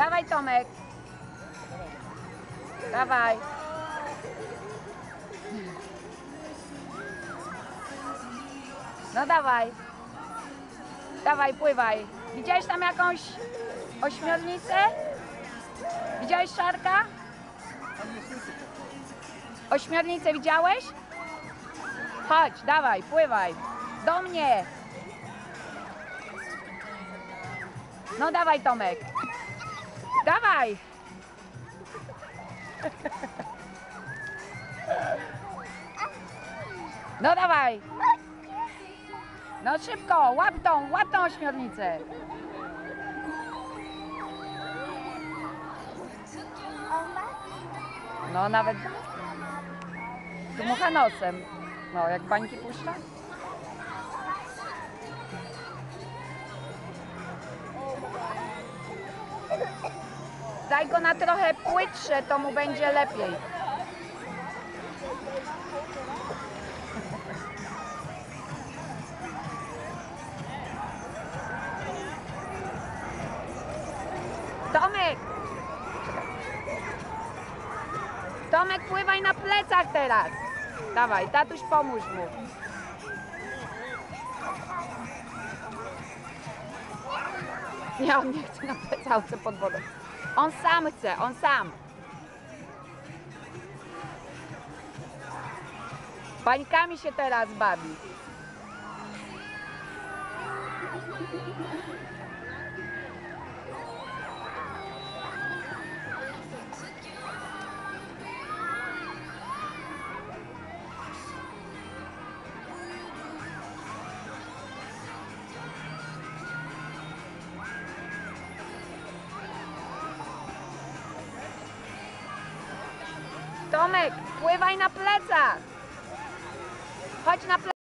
Dawaj Tomek. Dawaj. No dawaj. Dawaj, pływaj. Widziałeś tam jakąś ośmiornicę? Widziałeś szarka? Ośmiornicę widziałeś? Chodź, dawaj, pływaj. Do mnie. No dawaj Tomek. Dawaj. No dawaj. No szybko, łap tą, łap tą ośmiornicę. No nawet dmucha nosem. No, jak bańki puszcza. Daj go na trochę płytsze, to mu będzie lepiej. Tomek! Tomek, pływaj na plecach teraz. Dawaj, tatuś pomóż mu. Nie, on nie chce na pod wodą. On sam chce, on sam. Bańkami się teraz bawi. Tomek, pływaj na plecach. Chodź na plecach.